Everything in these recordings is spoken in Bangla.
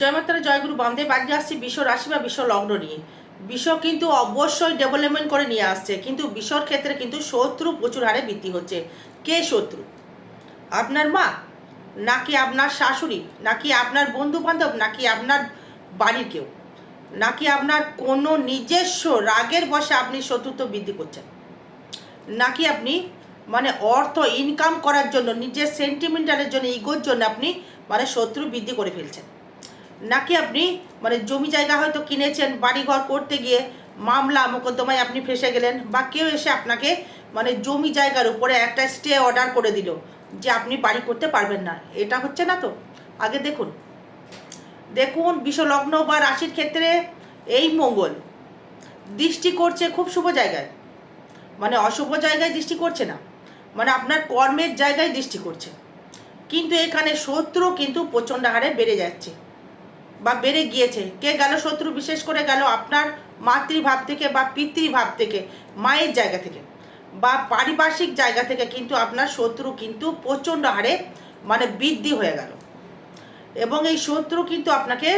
জয়মাতারা জয়গুরু বামদেব আজকে আসছি বিশ্ব রাশি বা বিশ্ব লগ্ন নিয়ে। বিশ্ব কিন্তু অবশ্যই ডেভেলপমেন্ট করে নিয়ে আসছে, কিন্তু বিশ্বর ক্ষেত্রে কিন্তু শত্রু প্রচুর হারে বৃদ্ধি হচ্ছে। কে শত্রু? আপনার মা? নাকি আপনার শাশুড়ি? নাকি আপনার বন্ধু বান্ধব নাকি আপনার বাড়ির কেউ? নাকি আপনার কোনো নিজস্ব রাগের বসে আপনি শত্রুত্ব বৃদ্ধি করছেন? নাকি আপনি মানে অর্থ ইনকাম করার জন্য, নিজের সেন্টিমেন্টালের জন্য ইগোর জন্য আপনি মানে শত্রু বৃদ্ধি করে ফেলছেন? নাকি আপনি মানে জমি জায়গা হয়তো কিনেছেন, বাড়িঘর করতে গিয়ে মামলা, মোকদ্দমায় আপনি ফেসে গেলেন বা কেউ এসে আপনাকে মানে জমি জায়গার উপরে একটা স্টে অর্ডার করে দিল যে আপনি বাড়ি করতে পারবেন না। এটা হচ্ছে না তো? আগে দেখুন। দেখুন, বিশ্বলগ্ন বা রাশির ক্ষেত্রে এই মঙ্গল দৃষ্টি করছে খুব শুভ জায়গায়। মানে অশুভ জায়গায় দৃষ্টি করছে না। মানে আপনার কর্মের জায়গায় দৃষ্টি করছে। কিন্তু এখানে শত্রু কিন্তু প্রচণ্ড হারে বেড়ে যাচ্ছে। বা বেড়ে গিয়েছে। কে গেল শত্রু? বিশেষ করে গেল আপনার মাতৃভাব থেকে বা পিতৃভাব থেকে, মায়ের জায়গা থেকে বা পারিপার্শ্বিক জায়গা থেকে কিন্তু আপনার শত্রু কিন্তু প্রচণ্ড হারে মানে বৃদ্ধি হয়ে গেল। এবং এই শত্রু কিন্তু আপনাকে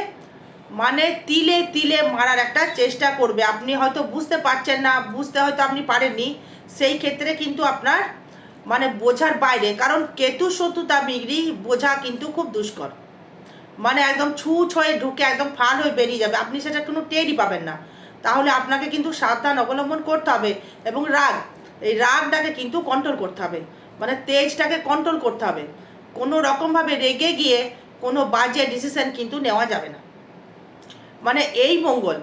মানে তিলে তিলে মারার একটা চেষ্টা করবে। আপনি হয়তো বুঝতে পারছেন না, বুঝতে হয়তো আপনি পারেননি। সেই ক্ষেত্রে কিন্তু আপনার মানে বোঝার বাইরে, কারণ কেতু শত্রুতা মিগরি বোঝা কিন্তু খুব দুষ্কর। মানে একদম ছুঁচ হয়ে ঢুকে একদম ফাল হয়ে বেরিয়ে যাবে। আপনি সেটা কোনো টেরই পাবেন না। তাহলে আপনাকে কিন্তু সাবধান অবলম্বন করতে হবে এবং রাগ, এই রাগটাকে কিন্তু কন্ট্রোল করতে হবে। মানে তেজটাকে কন্ট্রোল করতে হবে। কোনো রকমভাবে রেগে গিয়ে কোনো বাজে ডিসিশন কিন্তু নেওয়া যাবে না। মানে এই মঙ্গল,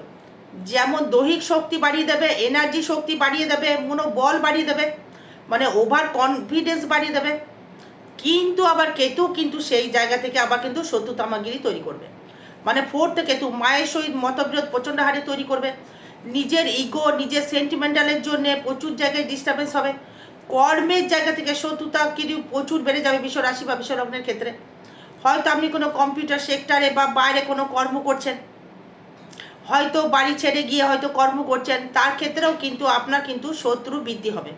যেমন দৈহিক শক্তি বাড়িয়ে দেবে এনার্জি শক্তি বাড়িয়ে দেবে, মনোবল বাড়িয়ে দেবে মানে ওভার কনফিডেন্স বাড়িয়ে দেবে কিন্তু আবার কেতু কিন্তু সেই জায়গা থেকে আবার কিন্তু শত্রুতামাগিরি তৈরি করবে। মানে ফোর্থ কেতু মায়ের সহিত মতবিরোধ, প্রচণ্ড হারে তৈরি করবে। নিজের ইগো নিজের সেন্টিমেন্টালের জন্য প্রচুর জায়গায় ডিস্টারবেন্স হবে। কর্মের জায়গা থেকে শত্রুতা কিন্তু প্রচুর বেড়ে যাবে বিশ্ব রাশি বা বিশ্ব লগ্নের ক্ষেত্রে। হয়তো আপনি কোনো কম্পিউটার সেক্টরে বা বাইরে কোনো কর্ম করছেন। হয়তো বাড়ি ছেড়ে গিয়ে হয়তো কর্ম করছেন। তার ক্ষেত্রেও কিন্তু আপনার কিন্তু শত্রু বৃদ্ধি হবে।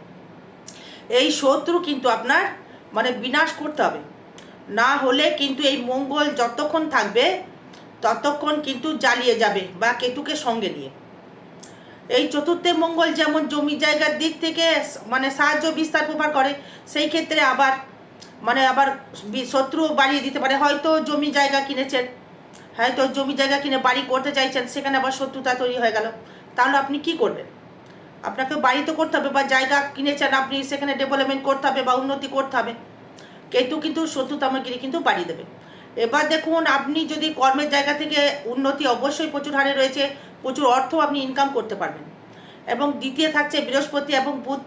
এই শত্রু কিন্তু আপনার মানে বিনাশ করতে হবে। না হলে কিন্তু এই মঙ্গল যতক্ষণ থাকবে, ততক্ষণ কিন্তু জ্বালিয়ে যাবে বা কেতুকে সঙ্গে নিয়ে। এই চতুর্থে মঙ্গল যেমন জমি জায়গার দিক থেকে মানে সাহায্য বিস্তার প্রভার করে, সেই ক্ষেত্রে আবার মানে আবার শত্রু বাড়িয়ে দিতে পারে। হয়তো জমি জায়গা কিনেছেন, হয়তো জমি জায়গা কিনে বাড়ি করতে চাইছেন, সেখানে আবার শত্রুতা তৈরি হয়ে গেল। তাহলে আপনি কি করবেন? আপনাকে বাড়ি তো করতে হবে বা জায়গা কিনেছেন আপনি, সেখানে ডেভেলপমেন্ট করতে হবে বা উন্নতি করতে হবে। কেতু কিন্তু শত্রুতামাগিরি কিন্তু বাড়িয়ে দেবে। এবার দেখুন, আপনি যদি কর্মের জায়গা থেকে উন্নতি অবশ্যই প্রচুর হারে রয়েছে, প্রচুর অর্থ আপনি ইনকাম করতে পারবেন। এবং দ্বিতীয় থাকছে বৃহস্পতি এবং বুধ।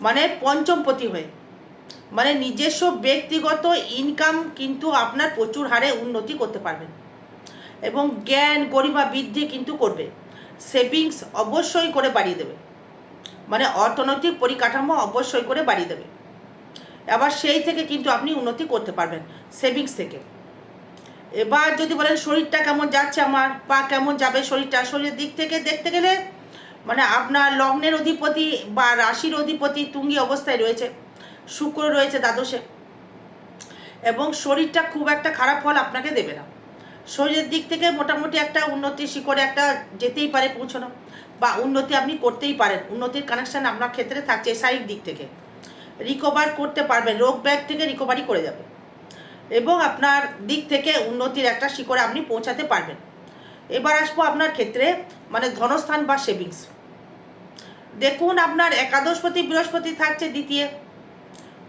মানে পঞ্চমপতি হয়ে। মানে নিজস্ব ব্যক্তিগত ইনকাম কিন্তু আপনার প্রচুর হারে উন্নতি করতে পারবেন। এবং জ্ঞান, গরিমা বৃদ্ধি কিন্তু করবে। সেভিংস অবশ্যই করে বাড়িয়ে দেবে। মানে অর্থনৈতিক পরিকাঠামো অবশ্যই করে বাড়িয়ে দেবে। এবার সেই থেকে কিন্তু আপনি উন্নতি করতে পারবেন সেভিংস থেকে। এবার যদি বলেন শরীরটা কেমন যাচ্ছে আমার বা কেমন যাবে শরীরটা, শরীরের দিক থেকে দেখতে গেলে মানে আপনার লগ্নের অধিপতি বা রাশির অধিপতি তুঙ্গি অবস্থায় রয়েছে, শুক্র রয়েছে দ্বাদশে। এবং শরীরটা খুব একটা খারাপ ফল আপনাকে দেবে না। শরীরের দিক থেকে মোটামুটি একটা উন্নতির শিখরে একটা যেতেই পারে পৌঁছানো বা উন্নতি আপনি করতেই পারেন। উন্নতির কানেকশান আপনার ক্ষেত্রে থাকছে শারীরিক দিক থেকে। রিকভার করতে পারবেন রোগ ব্যাগ থেকে রিকভারি করে যাবে। এবং আপনার দিক থেকে উন্নতির একটা শিখরে আপনি পৌঁছাতে পারবেন। এবার আসব আপনার ক্ষেত্রে মানে ধনস্থান বা সেভিংস দেখুন আপনার একাদশপতি, বৃহস্পতি থাকছে দ্বিতীয়।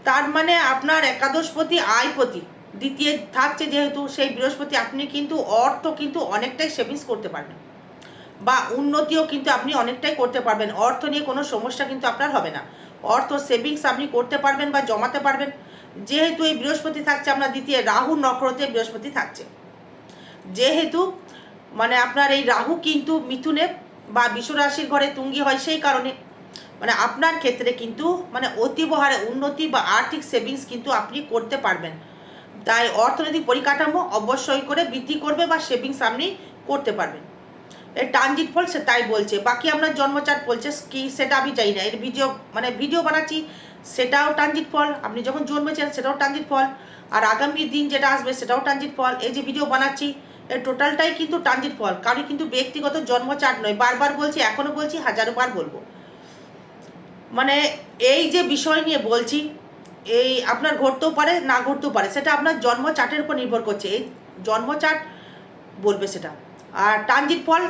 তার মানে আপনার একাদশপতি, আয়পতি। দ্বিতীয় থাকছে যেহেতু সেই বৃহস্পতি, আপনি কিন্তু অর্থ কিন্তু অনেকটাই সেভিংস করতে পারবেন। বা উন্নতিও কিন্তু আপনি অনেকটাই করতে পারবেন। অর্থ নিয়ে কোনো সমস্যা কিন্তু আপনার হবে না। অর্থ সেভিংস আপনি করতে পারবেন বা জমাতে পারবেন। যেহেতু এই বৃহস্পতি থাকছে আপনার দ্বিতীয় রাহু নক্ষত্রে বৃহস্পতি থাকছে। যেহেতু মানে আপনার এই রাহু কিন্তু মিথুনে বা বিশ্বরাশির ঘরে তুঙ্গি হয় সেই কারণে। মানে আপনার ক্ষেত্রে কিন্তু মানে অতিবহারে উন্নতি বা আর্থিক সেভিংস কিন্তু আপনি করতে পারবেন। তাই অর্থনৈতিক পরিকাঠামো অবশ্যই করে বৃদ্ধি করবে বা সেভিংস আপনি করতে পারবেন। এর ট্রানজিট ফল সে তাই বলছে। বাকি আপনার জন্মচার বলছে, কি সেটা আমি জানি না। এর ভিডিও মানে ভিডিও বানাচ্ছি, সেটাও ট্রানজিট ফল আপনি যখন জন্মেছেন, সেটাও ট্রানজিট ফল আর আগামী দিন যেটা আসবে, সেটাও ট্রানজিট ফল এই যে ভিডিও বানাচ্ছি, এর টোটালটাই কিন্তু ট্রানজিট ফল কারণ কিন্তু ব্যক্তিগত জন্ম চার্ট নয়। বারবার বলছি এখনও বলছি, হাজারো বার বলব। মানে এই যে বিষয় নিয়ে বলছি এই আপনার ঘটতেও পারে, না ঘটতেও পারে, সেটা আপনার জন্ম চার্টের উপর নির্ভর করছে। এই জন্ম চার্ট বলবে সেটা। আর ট্রানজিট ফল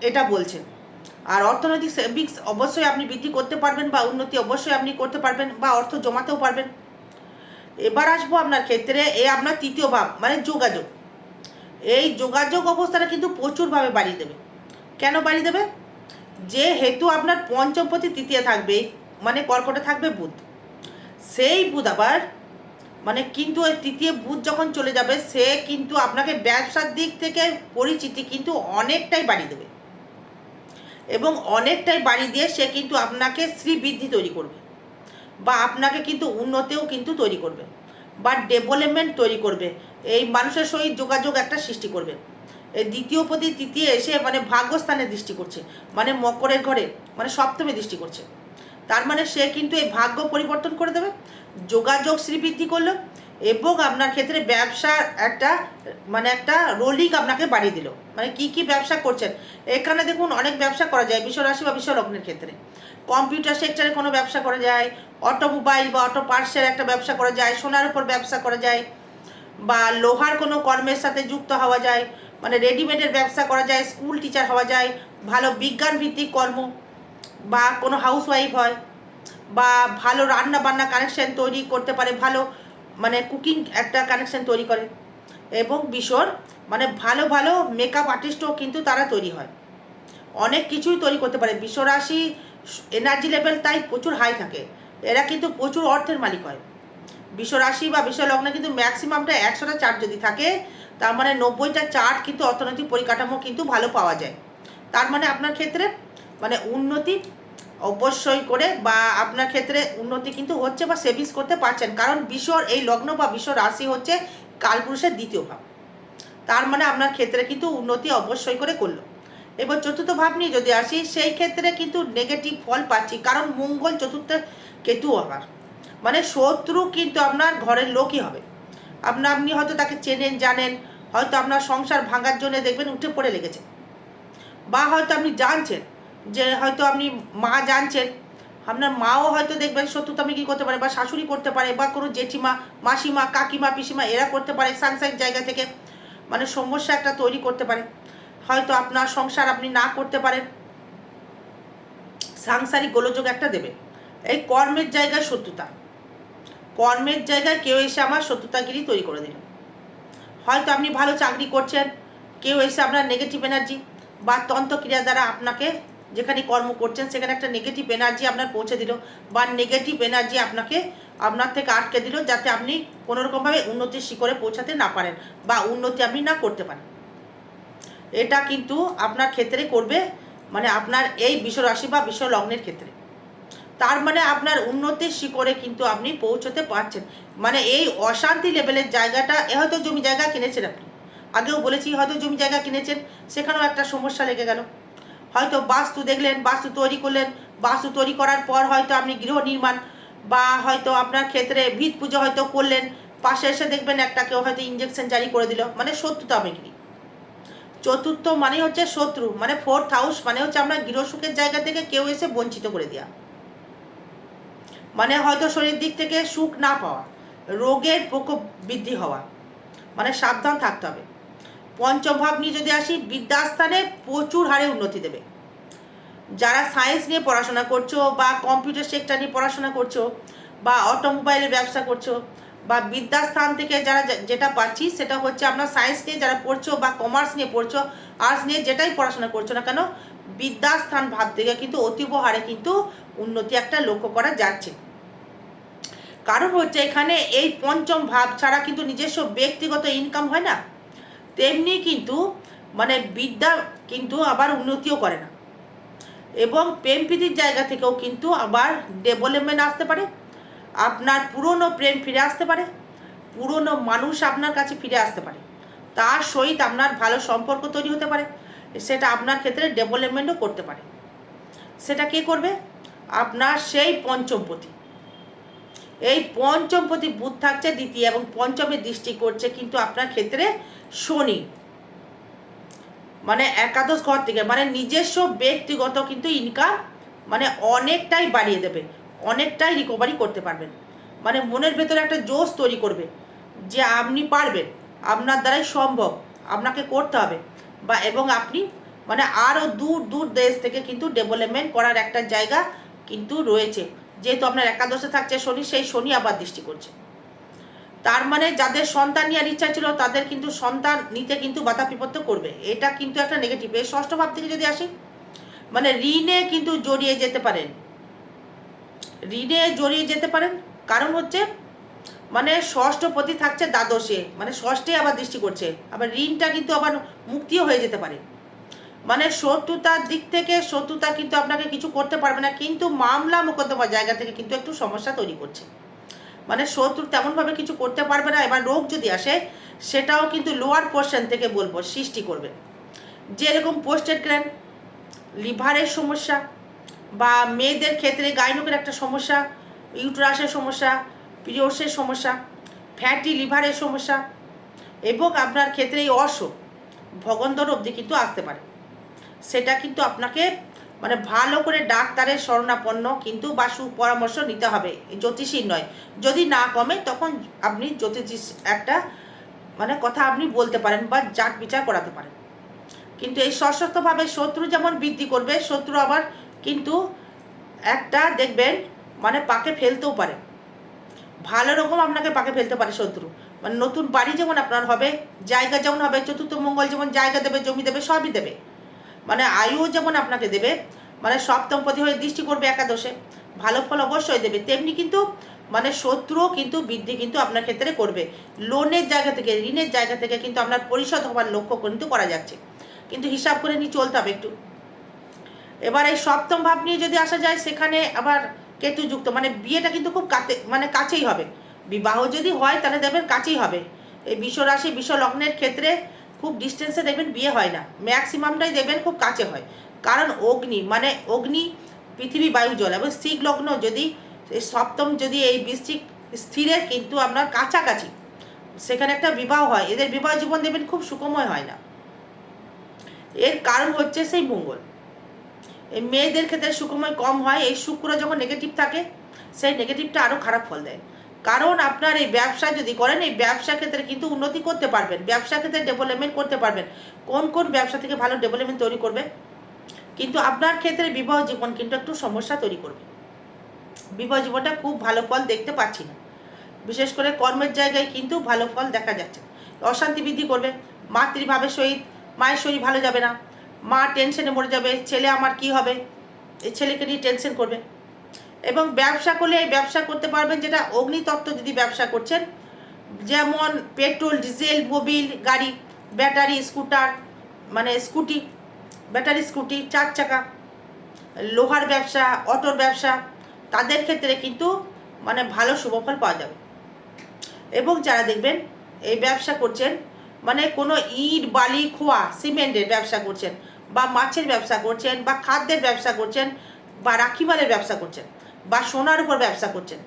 এটা বলছে। আর অর্থনৈতিক সেভিংস অবশ্যই আপনি বৃদ্ধি করতে পারবেন বা উন্নতি অবশ্যই আপনি করতে পারবেন বা অর্থ জমাতেও পারবেন। এবার আসব আপনার ক্ষেত্রে এ আপনার তৃতীয় ভাব মানে যোগাযোগ। এই যোগাযোগ অবস্থাটা কিন্তু প্রচুরভাবে বাড়িয়ে দেবে। কেন বাড়িয়ে দেবে? যে হেতু আপনার পঞ্চমপতি তৃতীয় থাকবে মানে কর্কটে থাকবে বুধ। সেই বুধ আবার। মানে কিন্তু ওই তৃতীয় বুধ যখন চলে যাবে, সে কিন্তু আপনাকে ব্যবসার দিক থেকে পরিচিতি কিন্তু অনেকটাই বাড়িয়ে দেবে। এবং অনেকটাই বাড়িয়ে দিয়ে সে কিন্তু আপনাকে শ্রীবৃদ্ধি তৈরি করবে। বা আপনাকে কিন্তু উন্নতেও কিন্তু তৈরি করবে। বা ডেভেলপমেন্ট তৈরি করবে। এই মানুষের সহিত যোগাযোগ একটা সৃষ্টি করবে। এই দ্বিতীয় প্রতি তৃতীয় এসে মানে ভাগ্যস্থানে দৃষ্টি করছে। মানে মকরের ঘরে মানে সপ্তমে দৃষ্টি করছে। তার মানে সে কিন্তু এই ভাগ্য পরিবর্তন করে দেবে, যোগাযোগ শ্রীবৃদ্ধি করল এবং আপনার ক্ষেত্রে ব্যবসার একটা মানে একটা রোলিং আপনাকে বাড়িয়ে দিল। মানে কি কি ব্যবসা করছেন? এখানে দেখুন অনেক ব্যবসা করা যায় বিশ্বরাশি বা বিশ্বলগ্নের ক্ষেত্রে। কম্পিউটার সেক্টরে কোনো ব্যবসা করা যায়, অটোমোবাইল বা অটো পার্টসের একটা ব্যবসা করা যায়, সোনার উপর ব্যবসা করা যায়, বা লোহার কোনো কর্মের সাথে যুক্ত হওয়া যায় মানে রেডিমেডের ব্যবসা করা যায় স্কুল টিচার হওয়া যায়, ভালো বিজ্ঞান ভিত্তিক কর্ম। বা কোনো হাউসওয়াইফ হয়, বা ভালো রান্না বান্না কানেকশন তৈরি করতে পারে, ভালো মানে কুকিং একটা কানেকশন তৈরি করে এবং বিশোর মানে ভালো ভালো মেকআপ আর্টিস্টও কিন্তু তারা তৈরি হয়। অনেক কিছুই তৈরি করতে পারে, বিশ্বরাশি এনার্জি লেভেল তাই প্রচুর হাই থাকে, এরা কিন্তু প্রচুর অর্থের মালিক হয়। বিশ্বরাশি বা বিশ্বলগ্নে কিন্তু ম্যাক্সিমামটা একশোটা চার্ট যদি থাকে, তার মানে নব্বইটা চার্ট কিন্তু অর্থনৈতিক পরিকাঠামো কিন্তু ভালো পাওয়া যায়। তার মানে আপনার ক্ষেত্রে মানে উন্নতি অবশ্যই করে বা আপনার ক্ষেত্রে উন্নতি কিন্তু হচ্ছে বা সেভিংস করতে পারছেন। কারণ বিশ্বর এই লগ্ন বা বিশ্ব রাশি হচ্ছে কালপুরুষের দ্বিতীয় ভাব। তার মানে আপনার ক্ষেত্রে কিন্তু উন্নতি অবশ্যই করে করল। এবার চতুর্থ ভাব নিয়ে যদি আসি, সেই ক্ষেত্রে কিন্তু নেগেটিভ ফল পাচ্ছি। কারণ মঙ্গল চতুর্থ কেতু আবার মানে শত্রু কিন্তু আপনার ঘরের লোকই হবে। আপনার আপনি হয়তো তাকে চেনেন, জানেন। হয়তো আপনার সংসার ভাঙার জন্য দেখবেন উঠে পড়ে লেগেছে। বা হয়তো আপনি জানছেন যে হয়তো আপনি মা জানছেন, আপনার মাও হয়তো দেখবেন শত্রুতামি কি করতে পারে বা শাশুড়ি করতে পারে বা কোনো জেঠিমা, মাসিমা, কাকিমা, পিসিমা, এরা করতে পারে সাংসারিক জায়গা থেকে। মানে সমস্যা একটা তৈরি করতে পারে। হয়তো আপনার সংসার আপনি না করতে পারেন। সাংসারিক গোলযোগ একটা দেবে। এই কর্মের জায়গায় শত্রুতা। কর্মের জায়গায় কেউ এসে আমার শত্রুতাগিরি তৈরি করে দিল। হয়তো আপনি ভালো চাকরি করছেন, কেউ এসে আপনার নেগেটিভ এনার্জি বা তন্ত্রক্রিয়া দ্বারা আপনাকে যেখানে কর্ম করছেন, সেখানে একটা নেগেটিভ এনার্জি আপনার পৌঁছে দিল বা নেগেটিভ এনার্জি আপনাকে, আপনার থেকে আটকে দিল যাতে আপনি কোনোরকমভাবে উন্নতির শিখরে পৌঁছাতে না পারেন বা উন্নতি আপনি না করতে পারেন। এটা কিন্তু আপনার ক্ষেত্রে করবে মানে আপনার এই বিশ্ব রাশি বা বিশ্ব লগ্নের ক্ষেত্রে। তার মানে আপনার উন্নতির শিখরে কিন্তু আপনি পৌঁছতে পারছেন। মানে এই অশান্তি লেভেলের জায়গাটা, এ হয়তো জমি জায়গা কিনেছেন আপনি। আগেও বলেছি, হয়তো জমি জায়গা কিনেছেন, সেখানেও একটা সমস্যা লেগে গেল। হয়তো বাস্তু দেখলেন, বাস্তু তৈরি করলেন, বাস্তু তৈরি করার পর হয়তো আপনি গৃহ নির্মাণ বা হয়তো আপনার ক্ষেত্রে ভিত পুজো হয়তো করলেন, পাশে এসে দেখবেন একটা কেউ হয়তো ইঞ্জেকশন জারি করে দিল মানে শত্রুতা বিক্রি চতুর্থ মানে হচ্ছে শত্রু মানে ফোর্থ হাউস মানে হচ্ছে আপনার গৃহসুখের জায়গা থেকে কেউ এসে বঞ্চিত করে দেওয়া মানে হয়তো শরীর দিক থেকে সুখ না পাওয়া, রোগের প্রকোপ বৃদ্ধি হওয়া মানে সাবধান থাকতে হবে। পঞ্চম ভাব নিয়ে যদি আসি, বিদ্যাস্থানে প্রচুর হারে উন্নতি দেবে। যারা সায়েন্স নিয়ে পড়াশোনা করছ বা কম্পিউটার সেক্টর নিয়ে পড়াশোনা করছ বা অটোমোবাইলের ব্যবসা করছ বা বিদ্যাস্থান থেকে যারা যেটা পাচ্ছি, সেটা হচ্ছে আপনার সায়েন্স নিয়ে যারা পড়ছো বা কমার্স নিয়ে পড়ছো আর্টস নিয়ে যেটাই পড়াশোনা করছ না কেন, বিদ্যাস্থান ভাব থেকে কিন্তু অতীব হারে কিন্তু উন্নতি একটা লক্ষ্য করা যাচ্ছে। কারণ হচ্ছে এখানে এই পঞ্চম ভাব ছাড়া কিন্তু নিজস্ব ব্যক্তিগত ইনকাম হয় না। তেমনি কিন্তু মানে বিদ্যা কিন্তু আবার উন্নতিও করে না। এবং প্রেম প্রীতির জায়গা থেকেও কিন্তু আবার ডেভেলপমেন্ট আসতে পারে। আপনার পুরনো প্রেম ফিরে আসতে পারে। পুরনো মানুষ আপনার কাছে ফিরে আসতে পারে। তার সহিত আপনার ভালো সম্পর্ক তৈরি হতে পারে। সেটা আপনার ক্ষেত্রে ডেভেলপমেন্টও করতে পারে। সেটা কে করবে? আপনার সেই পঞ্চমপতি এই পঞ্চম প্রতি বুধ থাকছে, দ্বিতীয় এবং পঞ্চমে দৃষ্টি করছে কিন্তু আপনার ক্ষেত্রে শনি। মানে একাদশ ঘর থেকে মানে নিজস্ব ব্যক্তিগত কিন্তু ইনকাম মানে অনেকটাই বাড়িয়ে দেবে, অনেকটাই রিকভারি করতে পারবেন মানে মনের ভেতরে একটা জোশ তৈরি করবে যে আপনি পারবেন, আপনার দ্বারাই সম্ভব, আপনাকে করতে হবে। বা এবং আপনি মানে আরও দূর দূর দেশ থেকে কিন্তু ডেভেলপমেন্ট করার একটা জায়গা কিন্তু রয়েছে। যেহেতু আপনার একাদশে থাকছে শনি, সেই শনি আবার দৃষ্টি করছে। তার মানে যাদের সন্তান নেওয়ার ইচ্ছা ছিল, তাদের কিন্তু সন্তান নিতে কিন্তু বাধা বিপত্ত করবে। এটা কিন্তু একটা নেগেটিভ এই ষষ্ঠ ভাব থেকে যদি আসি মানে ঋণে কিন্তু জড়িয়ে যেতে পারেন। ঋণে জড়িয়ে যেতে পারেন। কারণ হচ্ছে মানে ষষ্ঠ ষষ্ঠপতি থাকছে দ্বাদশে মানে ষষ্ঠে আবার দৃষ্টি করছে। আবার ঋণটা কিন্তু আবার মুক্তিও হয়ে যেতে পারে। মানে শত্রুতার দিক থেকে শত্রুতা কিন্তু আপনাকে কিছু করতে পারবে না, কিন্তু মামলা মোকদ্দমার জায়গা থেকে কিন্তু একটু সমস্যা তৈরি করছে। মানে শত্রু তেমনভাবে কিছু করতে পারবে না, এবার রোগ যদি আসে, সেটাও কিন্তু লোয়ার পোর্শন থেকে বলব সৃষ্টি করবে। যেরকম পোস্টেড গ্র্যান্ড লিভারের সমস্যা বা মেয়েদের ক্ষেত্রে গাইনকের একটা সমস্যা ইউট্রাসের সমস্যা, পিরিয়ডসের সমস্যা ফ্যাটি লিভারের সমস্যা এবং আপনার ক্ষেত্রে এই অর্শ ভগন্দর অবধি কিন্তু আসতে পারে। সেটা কিন্তু আপনাকে মানে ভালো করে ডাক্তারের শরণাপন্ন কিন্তু বা সুপরামর্শ নিতে হবে জ্যোতিষীর নয়। যদি না কমে, তখন আপনি জ্যোতিষ একটা মানে কথা আপনি বলতে পারেন বা জাত বিচার করাতে পারেন। কিন্তু এই সশক্তভাবে শত্রু যেমন বৃদ্ধি করবে, শত্রু আবার কিন্তু একটা দেখবেন মানে পাকে ফেলতেও পারে। ভালো রকম আপনাকে পাকে ফেলতে পারে শত্রু। মানে নতুন বাড়ি যেমন আপনার হবে, জায়গা যেমন হবে, চতুর্থ মঙ্গল যেমন জায়গা দেবে, জমি দেবে, সবই দেবে। মানে আয়ুও যেমন আপনাকে দেবে মানে সপ্তমপতি হয়ে দৃষ্টি করবে একাদশে, ভালো ফল অবশ্যই দেবে। তেমনি কিন্তু মানে শত্রুও কিন্তু বৃদ্ধি কিন্তু আপনার ক্ষেত্রে করবে। লোনের জায়গা থেকে, ঋণের জায়গা থেকে কিন্তু আপনার পরিশোধ হওয়ার লক্ষ্য কিন্তু করা যাচ্ছে। কিন্তু হিসাব করে নিয়ে চলতে হবে একটু। এবার এই সপ্তম ভাব নিয়ে যদি আসা যায়, সেখানে আবার কেতুযুক্ত মানে বিয়েটা কিন্তু খুব কাতে মানে কাছেই হবে। বিবাহ যদি হয়, তাহলে দেখবেন কাছেই হবে। এই বিশ্বরাশি বিশ্ব লগ্নের ক্ষেত্রে খুব ডিস্টেন্সে দেখবেন বিয়ে হয় না। ম্যাক্সিমামটাই দেখবেন খুব কাছে হয়। কারণ অগ্নি মানে অগ্নি পৃথিবী বায়ু জল এবং স্ত্রীক লগ্ন যদি সপ্তম যদি এই বৃশ্চিক স্থিরের কিন্তু আপনার কাছাকাছি, সেখানে একটা বিবাহ হয়। এদের বিবাহ জীবন দেখবেন খুব সুখময় হয় না। এর কারণ হচ্ছে সেই মঙ্গল। এই মেয়েদের ক্ষেত্রে সুখময় কম হয়। এই শুক্র যখন নেগেটিভ থাকে, সেই নেগেটিভটা আরও খারাপ ফল দেয়। কারণ আপনার এই ব্যবসা যদি করেন, এই ব্যবসা ক্ষেত্রে কিন্তু উন্নতি করতে পারবেন। ব্যবসা ক্ষেত্রে ডেভেলপমেন্ট করতে পারবেন। কোন কোন ব্যবসা থেকে ভালো ডেভেলপমেন্ট তৈরি করবে? কিন্তু আপনার ক্ষেত্রে বিবাহ জীবন কিন্তু একটু সমস্যা তৈরি করবে। বিবাহ জীবনটা খুব ভালো ফল দেখতে পাচ্ছি না। বিশেষ করে কর্মের জায়গায় কিন্তু ভালো ফল দেখা যাচ্ছে। অশান্তি বৃদ্ধি করবে, মাতৃভাবের সহিত, মায়ের শরীর ভালো যাবে না। মা টেনশনে মরে যাবে, ছেলে আমার কি হবে? এই ছেলেকে নিয়ে টেনশন করবে। এবং ব্যবসা করলে এই ব্যবসা করতে পারবেন, যেটা অগ্নিতত্ত্ব যদি ব্যবসা করছেন, যেমন পেট্রোল, ডিজেল, মোবিল, গাড়ি, ব্যাটারি, স্কুটার মানে স্কুটি, ব্যাটারি, স্কুটি, চার চাকা, লোহার ব্যবসা, অটোর ব্যবসা, তাদের ক্ষেত্রে কিন্তু মানে ভালো শুভফল পাওয়া যাবে। এবং যারা দেখবেন, এই ব্যবসা করছেন মানে কোনো ইট, বালি, খোয়া, সিমেন্টের ব্যবসা করছেন, বা মাছের ব্যবসা করছেন, বা খাদ্যের ব্যবসা করছেন, বা রাখিমালের ব্যবসা করছেন বা সোনার উপর ব্যবসা করছেন।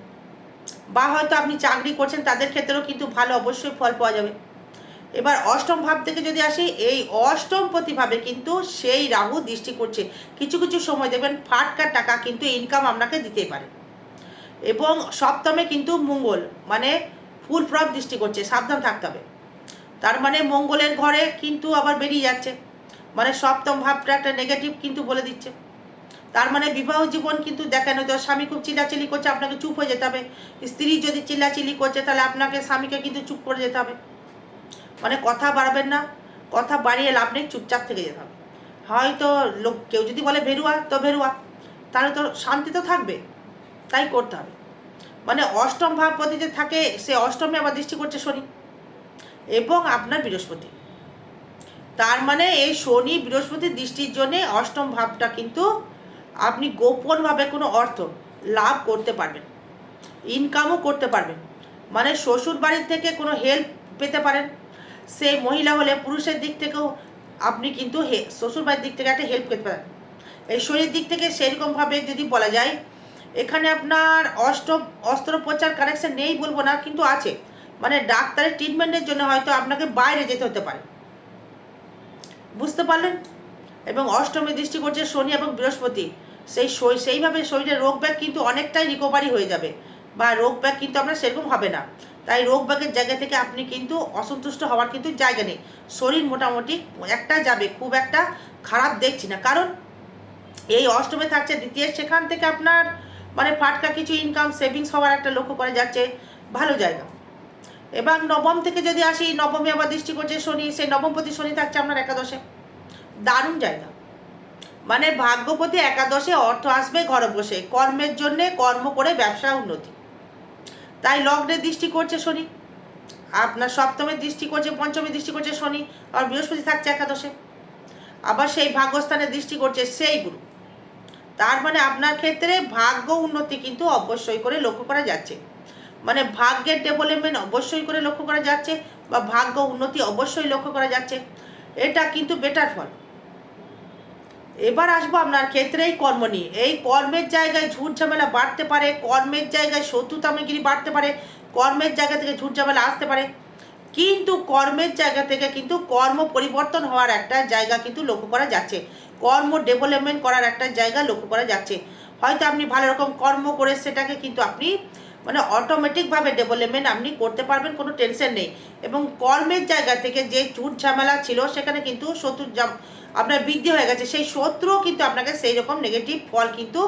বা হয়তো আপনি চাকরি করছেন, তাদের ক্ষেত্রেও কিন্তু ভালো অবশ্যই ফল পাওয়া যাবে। এবার অষ্টম ভাব থেকে যদি আসি, এই অষ্টম প্রতিভাবে কিন্তু সেই রাহু দৃষ্টি করছে। কিছু কিছু সময় দেখবেন ফাটকা টাকা কিন্তু ইনকাম আপনাকে দিতেই পারে। এবং সপ্তমে কিন্তু মঙ্গল মানে ফুল প্রভ দৃষ্টি করছে, সাবধান থাকতে হবে। তার মানে মঙ্গলের ঘরে কিন্তু আবার বেরিয়ে যাচ্ছে। মানে সপ্তম ভাবটা একটা নেগেটিভ কিন্তু বলে দিচ্ছে। তার মানে বিবাহ জীবন কিন্তু দেখেন হয়তো স্বামী খুব চিল্লাচিল্লি করছে, আপনাকে চুপ হয়ে যেতে হবে। স্ত্রী যদি চিল্লাচিল্লি করছে, তাহলে আপনাকে স্বামীকে কিন্তু চুপ করে যেতে হবে। মানে কথা বাড়াবেন না, কথা বাড়িয়ে লাভ নেই, চুপচাপ থেকে যেতে হবে। হয়তো লোক, কেউ যদি বলে ভেরুয়া তো ভেরুয়া তাহলে তো শান্তি তো থাকবে, তাই করতে হবে। মানে অষ্টম ভাবপতিতে থাকে, সে অষ্টমে আবার দৃষ্টি করছে শনি। এবং আপনার বৃহস্পতি। তার মানে এই শনি বৃহস্পতির দৃষ্টির জন্যে অষ্টম ভাবটা কিন্তু আপনি গোপনভাবে কোনো অর্থ লাভ করতে পারবেন ইনকামও করতে পারবেন। মানে শ্বশুর বাড়ির থেকে কোনো হেল্প পেতে পারেন। সে মহিলা হলে পুরুষের দিক থেকেও আপনি কিন্তু শ্বশুর বাড়ির দিক থেকে একটা হেল্প পেতে পারেন। এই শরীর দিক থেকে সেরকমভাবে যদি বলা যায়, এখানে আপনার অস্ত্র অস্ত্রোপচার কানেকশন নেই বলব না, কিন্তু আছে। মানে ডাক্তারের ট্রিটমেন্টের জন্য হয়তো আপনাকে বাইরে যেতে হতে পারে। বুঝতে পারলেন? এবং অষ্টমী দৃষ্টি করছে শনি এবং বৃহস্পতি। সেই সেইভাবে শরীরের রোগ ব্যাগ কিন্তু অনেকটাই রিকভারি হয়ে যাবে। বা রোগ ব্যাগ কিন্তু আপনার সেরকম হবে না। তাই রোগ ব্যাগের জায়গা থেকে আপনি কিন্তু অসন্তুষ্ট হওয়ার কিন্তু জায়গা নেই। শরীর মোটামুটি একটা যাবে, খুব একটা খারাপ দেখছি না। কারণ এই অষ্টমে থাকছে, দ্বিতীয়, সেখান থেকে আপনার মানে ফাটকা কিছু ইনকাম সেভিংস হওয়ার একটা লক্ষ্য করে যাচ্ছে। ভালো জায়গা। এবং নবম থেকে যদি আসি, নবমে আবার দৃষ্টি করছে শনি, সেই নবমপতি শনি থাকছে আপনার একাদশে। দারুণ জায়গা। মানে ভাগ্যপতি একাদশে অর্থ আসবে, ঘরে বসে। কর্মের জন্যে কর্ম করে ব্যবসা উন্নতি। তাই লগ্নের দৃষ্টি করছে শনি। আপনার সপ্তমের দৃষ্টি করছে পঞ্চমের দৃষ্টি করছে শনি। আর বৃহস্পতি থাকছে একাদশে। আবার সেই ভাগ্যস্থানে দৃষ্টি করছে সেই গুরু। তার মানে আপনার ক্ষেত্রে ভাগ্য উন্নতি কিন্তু অবশ্যই করে লক্ষ্য করা যাচ্ছে। মানে ভাগ্যের ডেভেলপমেন্ট অবশ্যই করে লক্ষ্য করা যাচ্ছে বা ভাগ্য উন্নতি অবশ্যই লক্ষ্য করা যাচ্ছে। এটা কিন্তু বেটার ফল। এবার আসব আপনার ক্ষেত্রে এই কর্ম নিয়ে। এই কর্মের জায়গায় ঝুট ঝামেলা বাড়তে পারে, কর্মের জায়গায় শত্রুতামিগিরি বাড়তে পারে, কর্মের জায়গা থেকে ঝুট ঝামেলা আসতে পারে। কিন্তু কর্মের জায়গা থেকে কিন্তু কর্ম পরিবর্তন হওয়ার একটা জায়গা কিন্তু লক্ষ্য করা যাচ্ছে। কর্ম ডেভেলপমেন্ট করার একটা জায়গা লক্ষ্য করা যাচ্ছে। হয়তো আপনি ভালো রকম কর্ম করে সেটাকে কিন্তু আপনি মানে অটোমেটিকভাবে ডেভেলপমেন্ট আপনি করতে পারবেন, কোনো টেনশন নেই। এবং কর্মের জায়গা থেকে যে চুট ঝামেলা ছিল, সেখানে কিন্তু শত্রু আপনার বৃদ্ধি হয়ে গেছে, সেই শত্রুও কিন্তু আপনাকে সেই রকম নেগেটিভ ফল কিন্তু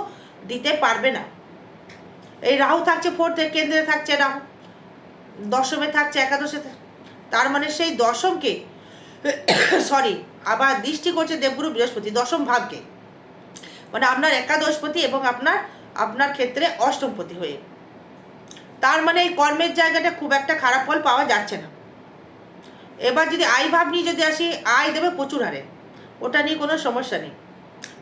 দিতে পারবে না। এই রাহু থাকছে ফোর্থের কেন্দ্রে থাকছে রাহু, দশমে থাকছে একাদশে তার মানে সেই দশমকে সরি আবার দৃষ্টি করছে দেবগুরু বৃহস্পতি, দশম ভাবকে। মানে আপনার একাদশপতি এবং আপনার আপনার ক্ষেত্রে অষ্টমপতি হয়ে। তার মানে এই কর্মের জায়গাটা খুব একটা খারাপ ফল পাওয়া যাচ্ছে না। এবার যদি আয় ভাব নিয়ে যদি আসি, আয় দেবে প্রচুর হারে। ওটা নিয়ে কোনো সমস্যা নেই।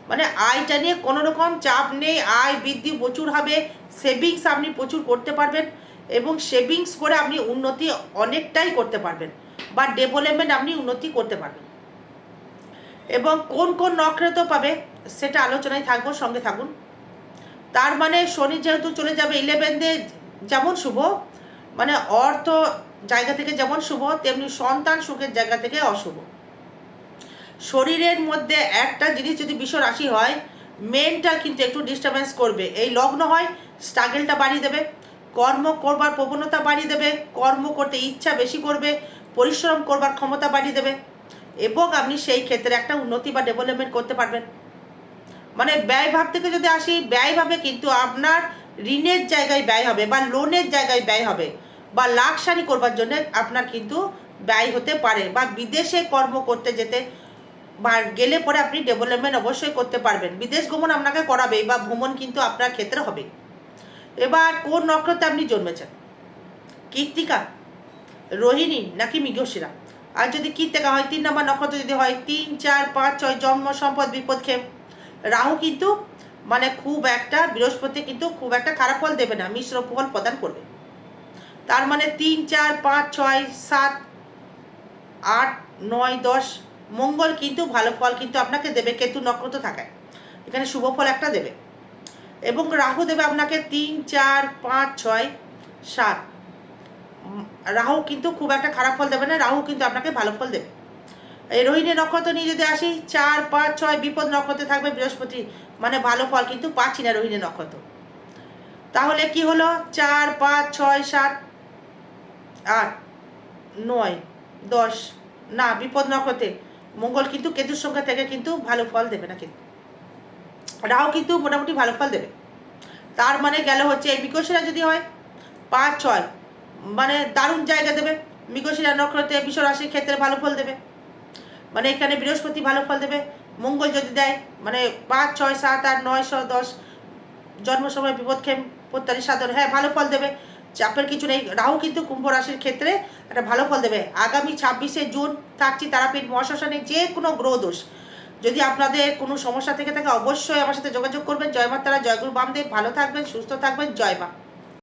মানে আয়টা নিয়ে কোনো রকম চাপ নেই, আয় বৃদ্ধি প্রচুর হবে সেভিংস আপনি প্রচুর করতে পারবেন এবং সেভিংস করে আপনি উন্নতি অনেকটাই করতে পারবেন বা ডেভেলপমেন্ট আপনি উন্নতি করতে পারবেন। এবং কোন কোন নক্ষত্র পাবে সেটা আলোচনায় থাকব, সঙ্গে থাকুন। তার মানে শনি যেহেতু চলে যাবে ইলেভেনতে যেমন শুভ মানে অর্থ জায়গা থেকে যেমন শুভ, তেমনি সন্তান সুখের জায়গা থেকে অশুভ। শরীরের মধ্যে একটা জিনিস যদি বিশ্ব রাশি হয় মেনটা কিন্তু একটু ডিস্টারবেন্স করবে। এই লগ্ন হয় স্ট্রাগেলটা বাড়িয়ে দেবে, কর্ম করবার প্রবণতা বাড়িয়ে দেবে, কর্ম করতে ইচ্ছা বেশি করবে, পরিশ্রম করবার ক্ষমতা বাড়িয়ে দেবে, এবং আপনি সেই ক্ষেত্রে একটা উন্নতি বা ডেভেলপমেন্ট করতে পারবেন। মানে ব্যয় ভাব থেকে যদি আসি, ব্যয় ভাবে কিন্তু আপনার ঋণের জায়গায় ব্যয় হবে বা লোনের জায়গায় ব্যয় হবে বা লাক্সারি করবার জন্য আপনার কিন্তু ব্যয় হতে পারে বা বিদেশে কর্ম করতে যেতে গেলে পরে আপনি ডেভেলপমেন্ট অবশ্যই করতে পারবেন। বিদেশ গমন আপনাকে করাবে বা ভ্রমণ কিন্তু আপনার ক্ষেত্রে হবে। এবার কোন নক্ষত্রে আপনি জন্মেছেন? কীর্তিকা রোহিণী নাকি মৃগশিরা? আর যদি কৃত্তিকা হয়, তিন নম্বর নক্ষত্র যদি হয়, তিন, চার, পাঁচ, ছয়, জন্ম, সম্পদ বিপদক্ষেপ রাহু কিন্তু মানে খুব একটা, বৃহস্পতি কিন্তু খুব একটা খারাপ ফল দেবে না, মিশ্র ফল প্রদান করবে। তার মানে তিন, চার, পাঁচ, ছয়, সাত, আট, নয়, দশ মঙ্গল কিন্তু ভালো ফল কিন্তু আপনাকে দেবে, কেতু নক্ষত্র থাকায় এখানে শুভ ফল একটা দেবে। এবং রাহু দেবে আপনাকে তিন, চার, পাঁচ, ছয়, সাত। রাহু কিন্তু খুব একটা খারাপ ফল দেবে না, রাহু কিন্তু আপনাকে ভালো ফল দেবে। এই রোহিণী নক্ষত্র নিয়ে যদি আসি, চার, পাঁচ, ছয়, বিপদ নক্ষত্রে থাকবে, বৃহস্পতি মানে ভালো ফল কিন্তু পাচ্ছি না রোহিণী নক্ষত্র। তাহলে কি হলো? চার, পাঁচ, ছয়, সাত, আট, নয়, দশ। না, বিপদ নক্ষত্রে। মঙ্গল কিন্তু কেতুর সংখ্যা থেকে কিন্তু ভালো ফল দেবে না কিন্তু। রাহু কিন্তু মোটামুটি ভালো ফল দেবে। তার মানে গেল হচ্ছে এই বিকশিরা যদি হয়, পাঁচ, ছয় মানে দারুণ জায়গা দেবে। মৃগশিরা নক্ষত্রে বিশ্ব রাশির ক্ষেত্রে ভালো ফল দেবে। মানে এখানে বৃহস্পতি ভালো ফল দেবে। মঙ্গল যদি দেয় মানে পাঁচ, ছয়, সাত, আট, নয় ছ দশ, জন্ম সময় বিপদক্ষেম প্রত্যারী সাধন হ্যাঁ ভালো ফল দেবে। চাপের কিছু নেই। রাহু কিন্তু কুম্ভ রাশির ক্ষেত্রে একটা ভালো ফল দেবে। আগামী ছাব্বিশে জুন থাকছি তারাপীঠ মহাশ্মশানে যে কোনো গ্রহ দোষ। যদি আপনাদের কোনো সমস্যা থেকে থাকে, অবশ্যই আমার সাথে যোগাযোগ করবেন। জয় মাতারা জয়গুরু বামদেব। ভালো থাকবেন, সুস্থ থাকবেন। জয় মা।